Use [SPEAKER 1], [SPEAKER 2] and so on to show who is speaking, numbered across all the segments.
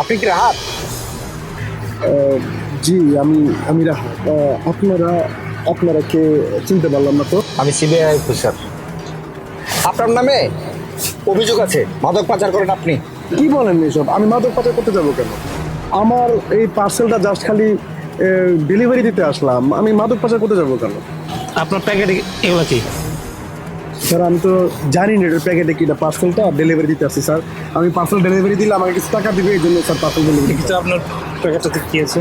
[SPEAKER 1] আপনি কি রাহাত?
[SPEAKER 2] জি আমি আমি রাহাত। আপনারা আপনারা কে চিনতে পারলাম না তো?
[SPEAKER 1] আমি সিবিআই অফিসার। আপনার নামে অভিযোগ আছে মাদক পাচার করেন আপনি।
[SPEAKER 2] কি বলেন এইসব আমি মাদক পাচার করতে যাব কেন? আমার এই পার্সেলটা জাস্ট খালি ডেলিভারি দিতে আসলাম। আমি মাদক পাচার করতে যাব কেন?
[SPEAKER 3] আপনার প্যাকেটে এগুলো কি?
[SPEAKER 2] স্যার আমি তো জানি না এটার প্যাকেটে কিটা পার্সেলটা ডেলিভারি দিতে আসছি স্যার। আমি পার্সেল ডেলিভারি দিলে আমাকে কিছু টাকা দিবে এই জন্য স্যার পার্সেল ডেলিভারি
[SPEAKER 3] কিছু আপনার প্যাকেটটাতে কী আছে?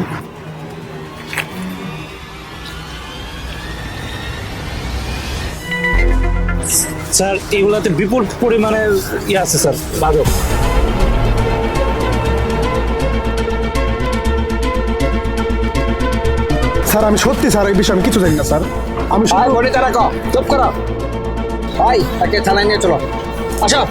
[SPEAKER 3] স্যার এগুলাতে বিপুল পরিমাণে ইয়ে আছে স্যার মাদক
[SPEAKER 2] স্যার আমি সত্যি স্যার এই বিষয়ে আমি কিছু জানি না স্যার। আমি
[SPEAKER 1] রাখো চুপ করো। ভাই তাকে থানায় নিয়ে চলো। আসো।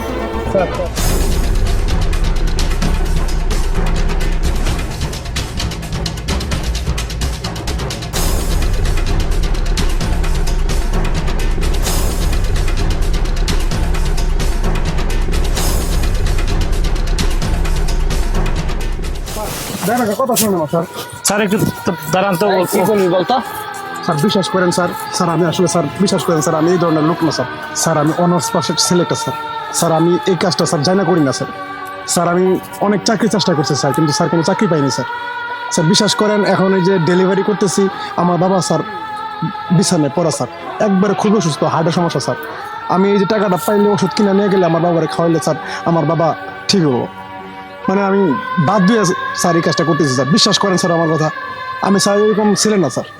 [SPEAKER 2] কথা শুনুন স্যার।
[SPEAKER 3] স্যার একটু দাঁড়ান তো।
[SPEAKER 1] কি করবি বলতো?
[SPEAKER 2] স্যার, বিশ্বাস করেন স্যার স্যার, আমি আসলে স্যার, বিশ্বাস করেন স্যার, আমি এই ধরনের লোক না, স্যার। স্যার, আমি অনার্স পাশের সিলেক্টার স্যার। স্যার, আমি এই কাজটা, স্যার জানা করি না, স্যার। স্যার, আমি অনেক চাকরি চেষ্টা করছি, স্যার, কিন্তু স্যার কোনো চাকরি পাইনি, স্যার। স্যার, বিশ্বাস করেন, এখন এই যে ডেলিভারি করতেছি, আমার বাবা, স্যার, বিছানায় পড়া, স্যার। একবারে খুবই অসুস্থ, হার্টের সমস্যা, স্যার। আমি এই যে টাকাটা পাইলে ওষুধ কিনে নিয়ে গেলে আমার বাবারে খাওয়াইলে, স্যার, আমার বাবা ঠিক হব। মানে আমি বাদ দিয়ে স্যার, এই কাজটা করতেছি, স্যার। বিশ্বাস করেন, স্যার, আমার কথা। আমি, স্যার, এরকম ছিলেন না, স্যার।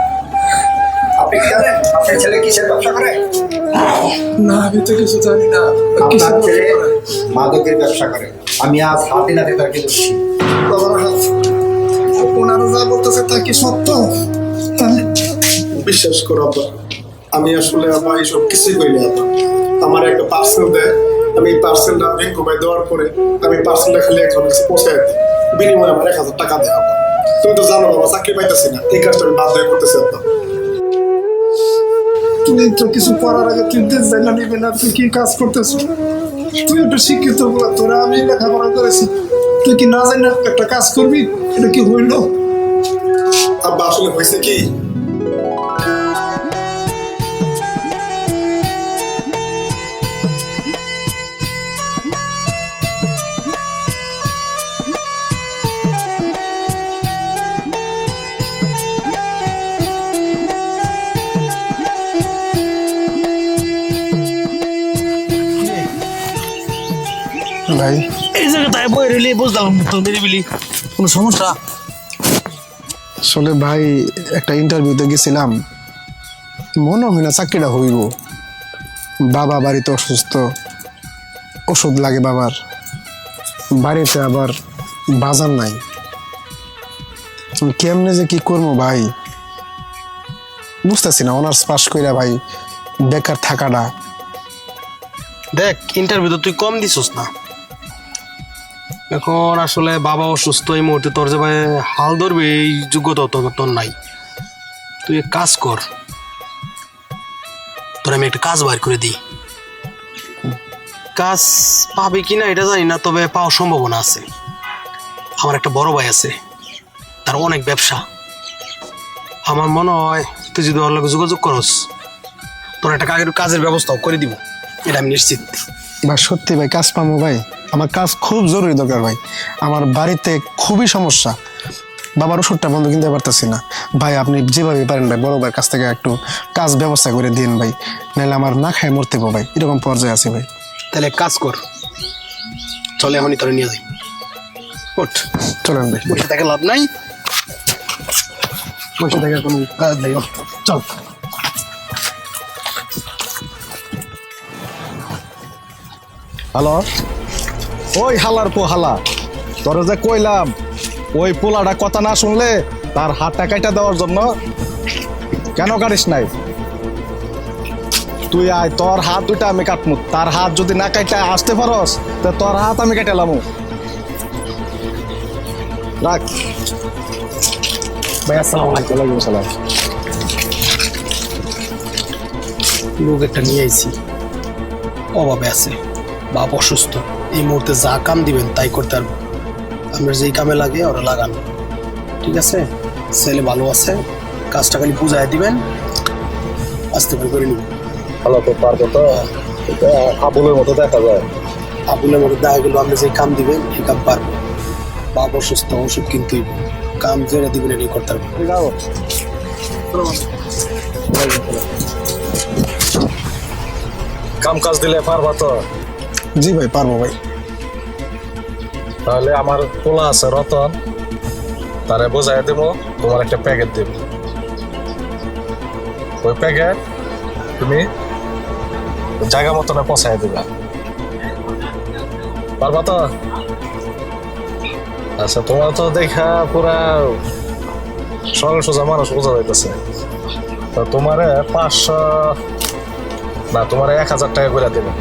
[SPEAKER 1] আপনি কি জানেন আপনার ছেলে কিসের ব্যবসা করে?
[SPEAKER 4] না আমি তো কিছু জানি না।
[SPEAKER 5] আপনার ছেলে মাদকের ব্যবসা করে। আমি আজ হাতে নাতে তাকে বলছি।
[SPEAKER 4] ওনারা যা বলতেছে তা কি সত্য? হ্যাঁ?
[SPEAKER 2] বিশ্বাস করো আব্বা আমি আসলে আব্বা এইসব কিছুই করি না আব্বা। আমার একটা পার্সেল দেয়। আমি এই পার্সেলটা ভাই দেওয়ার পরে আমি পার্সেলটা খালি এখন কাছে পৌঁছায় দিই। বিনিময়ে আমার এক হাজার টাকা দেয় আব্বা। তুমি তো জানো বাবা চাকরি পাইতেছি না। এই কাজটা আমি বাধ্য করতেছি আব্বা।
[SPEAKER 4] তুই তো কিছু করার আগে তুই জায়গা নিবি না, তুই কি কাজ করতেছ? তুই একটা শিক্ষিত বলা, তোরা আমি লেখাপড়া করেছি। তুই কি না জানি একটা কাজ করবি? এটা কি হইল?
[SPEAKER 2] আব্বা, আসলে হয়েছে কি?
[SPEAKER 4] ভাই।
[SPEAKER 3] এই জায়গাটায় বই রেলি বুঝলাম নিরিবিলি কোনো সমস্যা?
[SPEAKER 4] আসলে ভাই একটা ইন্টারভিউতে গেছিলাম। মনে হয় না চাকরিটা হইব। বাবা বাড়িতে অসুস্থ। ওষুধ লাগে বাবার। বাড়িতে আবার বাজার নাই। কেমনে যে কি করব ভাই? বুঝতেছি না অনার্স পাস কইরা ভাই বেকার থাকাটা।
[SPEAKER 6] দেখ ইন্টারভিউ তো তুই কম দিছিস না। এখন আসলে বাবা অসুস্থ এই মুহূর্তে, তোর যে ভাই হাল ধরবে, এই যোগ্যতা তোর নাই। তুই এক কাজ কর। তোর আমি একটা কাজ বাইর করে দিই। কাজ পাবে কি না এটা জানি না, তবে পাওয়ার সম্ভাবনা আছে। আমার একটা বড় ভাই আছে, তার অনেক ব্যবসা। আমার মনে হয় তুই যদি ওর লোক যোগাযোগ করস, তোর একটা কাজের কাজের ব্যবস্থাও করে দিব। এটা আমি নিশ্চিত।
[SPEAKER 4] বা সত্যি ভাই, কাজ পাবো ভাই। আমার কাজ খুব জরুরি দরকার ভাই। আমার বাড়িতে খুবই সমস্যা। বাবার ওষুধটা বন্ধ কিনতে পারতেছি না। ভাই আপনি যেভাবে পারেন ভাই বড় ভাইয়ের কাছ থেকে একটু কাজ ব্যবস্থা করে দিন ভাই। নাহলে আমার না খায় মরতে হবে ভাই। এরকম পর্যায়ে আছে ভাই।
[SPEAKER 6] তাহলে এক কাজ কর। চলে এখনই তোরে নিয়ে যাই। ওঠ।
[SPEAKER 4] চলেন ভাই।
[SPEAKER 6] বসে থাকে লাভ নাই।
[SPEAKER 4] বসে থেকে কোনো কাজ নেই। চল।
[SPEAKER 7] হ্যালো। ওই হালার পো হালা তোর যে কইলাম, ওই পোলাটা কথা না শুনলে তার হাতটা কাইটা দেওয়ার জন্য কেন কাটিস নাই? তুই আয়, তোর হাত দুইটা আমি কাটমু, তার হাত যদি না কাইটা আসতে পারস, তো তোর হাত আমি কাটালামু রাখ। ভাই, আসসালামু আলাইকুম আসসালাম।
[SPEAKER 6] লোক একটা নিয়ে আইছি। অভাবে আছে। বাপ অসুস্থ। এই মুহূর্তে যা কাম দিবেন তাই করতে পারব। আপনার যেই কামে লাগে ওরা লাগান। ঠিক আছে? ছেলে ভালো আছে কাজটা খালি বুঝাই দিবেন আস্তে করে করে নিবেন।
[SPEAKER 7] ভালো তো পারব তো। এটা আবুলের মতো দেখা যায়।
[SPEAKER 6] আবুলের মধ্যে দেখা গেলো আপনি যে কাম দিবেন এই কাম পারব। বাপ অসুস্থ ওষুধ কিনতে কাম যেটা দিবেন এটাই করতে পারব।
[SPEAKER 7] কাম কাজ দিলে পারবা তো।
[SPEAKER 4] জি ভাই, পারব ভাই।
[SPEAKER 7] তাহলে আমার পোলা আছে, রতন। তারে বোঝাই দেবো, তোমার একটা প্যাকেট দেব। ওই প্যাকেট তুমি জায়গা মতন পৌঁছাই দেবে। পারবা তো? আচ্ছা তোমার তো দেখা পুরা সরল সোজা মানুষ বোঝা যাইতেছে। তোমারে পাঁচশো না, তোমার এক হাজার টাকা করে দেবে।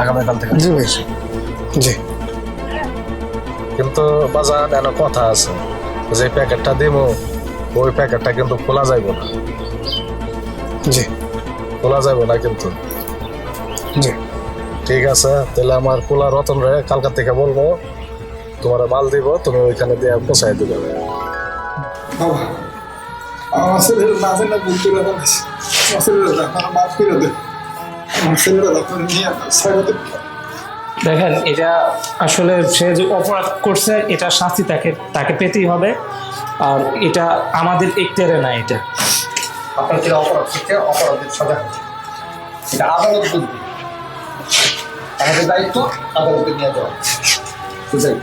[SPEAKER 7] আগামীকাল থেকে
[SPEAKER 4] জি ভাই জি।
[SPEAKER 7] কিন্তু বাজার এনে কথা আছে যে প্যাকেটটা দিব ওই প্যাকেটটা কিন্তু খোলা যাইব না।
[SPEAKER 4] জি।
[SPEAKER 7] খোলা যাইব না কিন্তু।
[SPEAKER 4] জি।
[SPEAKER 7] ঠিক আছে তাহলে আমার খোলা রতন রে কালকা থেকে বলব তোমার মাল দিব তুমি ওইখানে দিয়ে পৌঁছাই দিবে।
[SPEAKER 2] বাবা আমার ছেলের না করে ফেলেছি। আমার ছেলের আমার মাফ করে দে।
[SPEAKER 3] দেখেন, এটা আসলে সে যে অপরাধ করছে, এটা শাস্তি তাকে তাকে পেতেই হবে। আর এটা আমাদের একটারে না এটা।
[SPEAKER 5] আপনার যেটা অপরাধ করছে অপরাধের সাজা এটা আদালত বুঝবে আমাদের দায়িত্ব আদালতে নিয়ে যাওয়া। বুঝাই